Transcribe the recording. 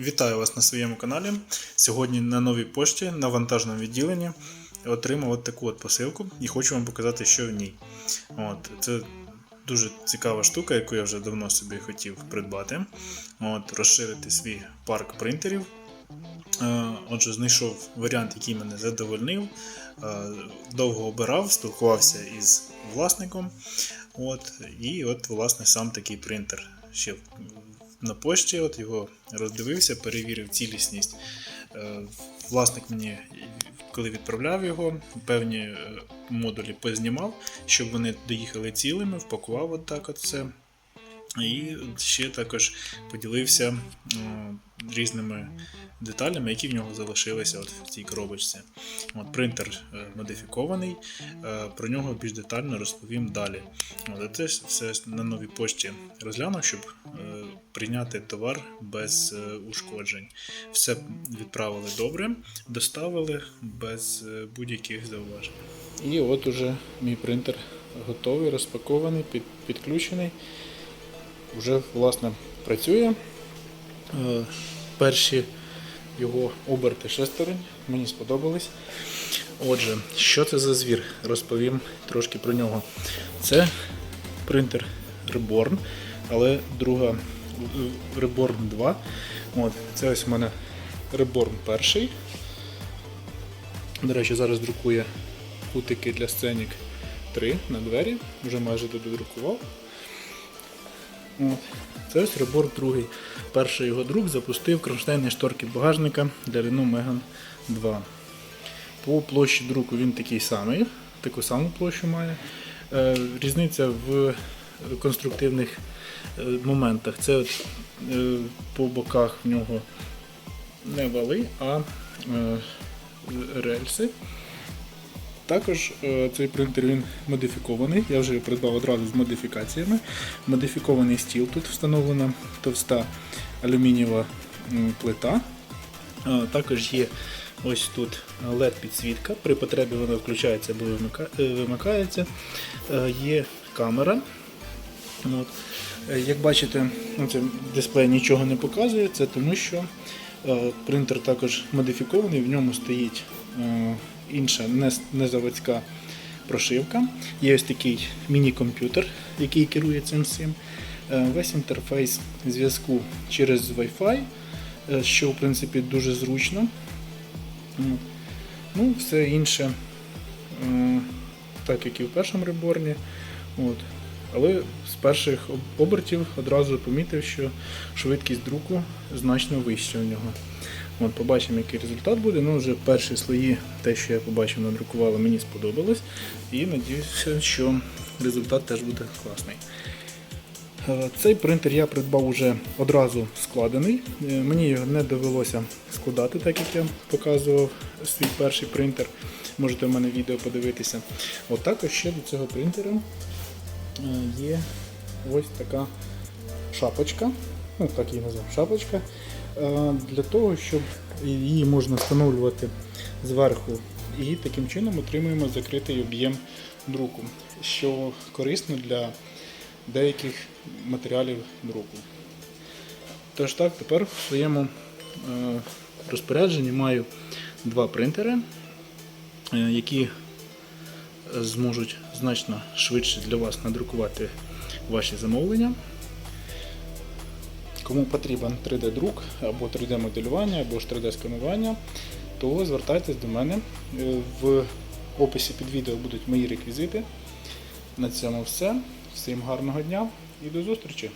Вітаю вас на своєму каналі. Сьогодні на новій пошті на вантажному відділенні отримав от таку от посилку і хочу вам показати, що в ній. От, це дуже цікава штука, яку я вже давно собі хотів придбати. От, розширити свій парк принтерів. Е, Отже, знайшов варіант, який мене задовольнив. Е, Довго обирав, спілкувався із власником. От, і от, власне, сам такий принтер. Ще на пошті от його роздивився, перевірив цілісність. Е, Власник мені, коли відправляв його, певні е, модулі познімав, щоб вони доїхали цілими, впакував от так от все. І ще також поділився е, різними деталями, які в нього залишилися от в цій коробочці. От, принтер модифікований, про нього більш детально розповім далі. Це все на новій пошті розглянув, щоб прийняти товар без е, ушкоджень. Все відправили добре, доставили без е, будь-яких зауважень. І от уже мій принтер готовий, розпакований, підключений. Вже власне працює. Е, Перші його оберти шестерень, мені сподобались. Отже, що це за звір? Розповім трошки про нього. Це принтер Reborn, але друга Reborn 2. От, це ось у мене Reborn перший. До речі, зараз друкує кутики для сценік 3 на двері, вже майже додрукував. От. Це ось Reborn другий. Перший його друк запустив кронштейнні шторки багажника для Renault Megane 2. По площі друку він такий самий, таку саму площу має. Е, Різниця в конструктивних е, моментах. Це от, е, по боках в нього не вали, а е, рельси. Також цей принтер він модифікований. Я вже його придбав одразу з модифікаціями. Модифікований стіл. Тут встановлена товста алюмінієва плита. Також є ось тут LED-підсвітка. При потребі вона включається або вимикається. Є камера. От. Е, Як бачите, ну, це дисплей нічого не показує, це тому що е, принтер також модифікований, в ньому стоїть е, інша не, не прошивка. Є ось такий міні-комп'ютер, який керує цим всім. Весь інтерфейс зв'язку через Wi-Fi, що в принципі дуже зручно. Ну, все інше, так як і в першому реборні. От. Але з перших обертів одразу помітив, що швидкість друку значно вища у нього. От, побачимо, який результат буде. Ну, вже перші слої, те, що я побачив, надрукували, мені сподобалось. І надіюся, що результат теж буде класний. Е, Цей принтер я придбав уже одразу складений. Е, Мені його не довелося складати, так як я показував свій перший принтер. Можете в мене відео подивитися. От також ще до цього принтера є ось така шапочка. Ну, так її назвав шапочка. Е, Для того, щоб її можна встановлювати зверху. І таким чином отримуємо закритий об'єм друку, що корисно для деяких матеріалів друку. Тож так, тепер в своєму е, розпорядженні маю два принтери, е, які зможуть значно швидше для вас надрукувати ваші замовлення. Кому потрібен 3D-друк або 3D-моделювання, або ж 3D-сканування, то звертайтесь до мене. Е, В описі під відео будуть мої реквізити. На цьому все. Всім гарного дня і до зустрічі!